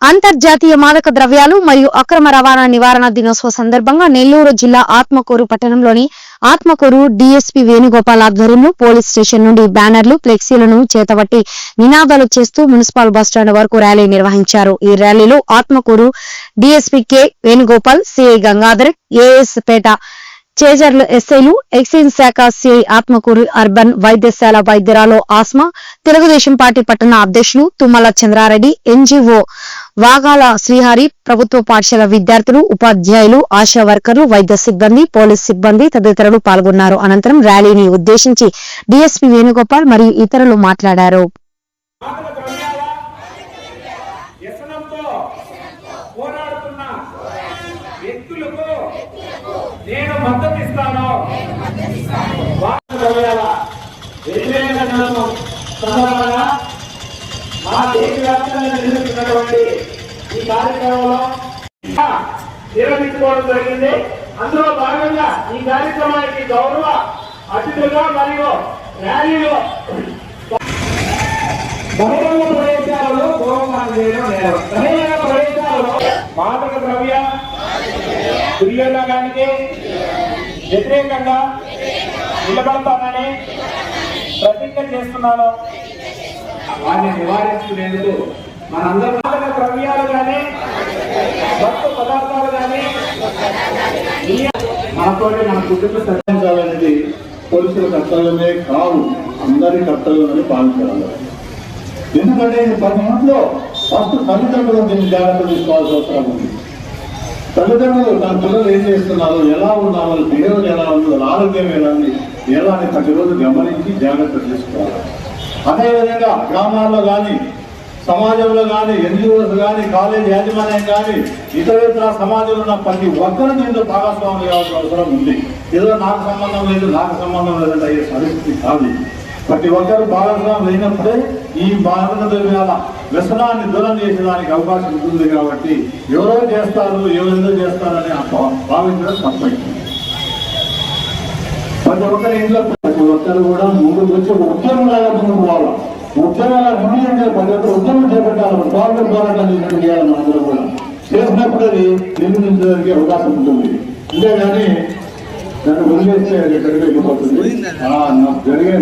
అంతర్జాతీయ మాదక ద్రవ్యాలు మరియు అక్రమ రవాణా నివారణ దినోత్సవ సందర్భంగా నెల్లూరు జిల్లా ఆత్మకూరు పట్టణంలోని ఆత్మకూరు డీఎస్పీ వేణుగోపాల్ ఆధ్వర్యంలో పోలీస్ స్టేషన్ నుండి బ్యానర్లు ఫ్లెక్సీలను చేతబట్టి నినాదాలు చేస్తూ మున్సిపల్ బస్టాండ్ వరకు ర్యాలీ నిర్వహించారు. ఈ ర్యాలీలో Atmakur DSP K Venugopal CI Gangadhar AS Peta Chejerla ఎస్ఐలు ఎక్సైజ్ శాఖ సిఐ ఆత్మకూరు అర్బన్ వైద్యశాల వైద్యురాలు ఆస్మా తెలుగుదేశం పార్టీ పట్టణ అధ్యక్షులు తుమ్మల చంద్రారెడ్డి ఎన్జీఓ వాగాల శ్రీహరి ప్రభుత్వ పాఠశాల విద్యార్థులు ఉపాధ్యాయులు ఆశా వర్కర్లు వైద్య సిబ్బంది పోలీస్ సిబ్బంది తదితరులు పాల్గొన్నారు. అనంతరం ర్యాలీని ఉద్దేశించి డిఎస్పి వేణుగోపాల్ మరియు ఇతరులు మాట్లాడారు. మా దేశవ్యాప్తంగా ఈ కార్యక్రమంలో నిర్వహించుకోవడం జరిగింది. అందులో భాగంగా ఈ కార్యక్రమానికి గౌరవ అతిథులుగా మరియు ర్యాలీలో బహిరంగ ప్రదేశాలలో గోమానం చేయడం నేరం. బహిరంగ ప్రదేశాలలో మాదక ద్రవ్య దుర్యోగానికి వ్యతిరేకంగా నిలబడతానని ప్రతిజ్ఞ చేస్తున్నాను. వారిని నివారించుకునేందుకు మనందరం ద్రవ్యాలు కానీ మత్తు పదార్థాలు కానీ మనతోటి మన కుటుంబ సభ్యులు పోలీసుల కర్తవ్యమే కావు. అందరి కర్తవ్యమని పాలించాలి. ఎందుకంటే ఇది ప్రతి ఇంట్లో ఫస్ట్ తల్లిదండ్రులు దీన్ని జాగ్రత్త తీసుకోవాల్సిన అవసరం ఉంది. తల్లిదండ్రులు తన పిల్లలు ఏం చేస్తున్నారు ఎలా ఉన్నారు బిహేవియర్ ఎలా ఉంది వాళ్ళ ఆరోగ్యం ఎలా ఉంది ఎలా అని ప్రతిరోజు గమనించి జాగ్రత్త తీసుకోవాలి. అదేవిధంగా గ్రామాల్లో కానీ సమాజంలో కానీ ఎన్జిఓస్ కానీ కాలేజ్ యాజమాన్యం కానీ ఇతర ఇతర సమాజంలో ఉన్న ప్రతి ఒక్కరు దీంట్లో భాగస్వామి కావాల్సిన అవసరం ఉంది. ఏదో నాకు సంబంధం లేదు నాకు సంబంధం లేదంటే అయ్యే పరిస్థితి కాదు. ప్రతి ఒక్కరు భాగస్వామి అయినప్పుడే ఈ భారతదేశాల వ్యసనాన్ని దూరం చేసేదానికి అవకాశం ఉంటుంది కాబట్టి ఎవరో చేస్తారు ఎవరెందో చేస్తారని భావించడం తప్పైంది ప్రతి ఒక్కరి ఇంట్లో ప్రతి ఒక్కరు కూడా ముందుకు వచ్చి ఒక ఉద్యమం లాగా ముందుకు పోవాలి ఉద్యమాల ముందు ప్రతి ఒక్కరు ఉద్యమం చేపట్టాలని స్వాతంత్ర పోరాటాన్ని చేసినట్టు చేయాలి మనందరం కూడా చేసినప్పుడు అది నిర్మించడానికి అవకాశం ఉంటుంది. అంతేగాని దాన్ని వదిలేస్తే అది ఎక్కడికి వెళ్ళిపోతుంది జరిగే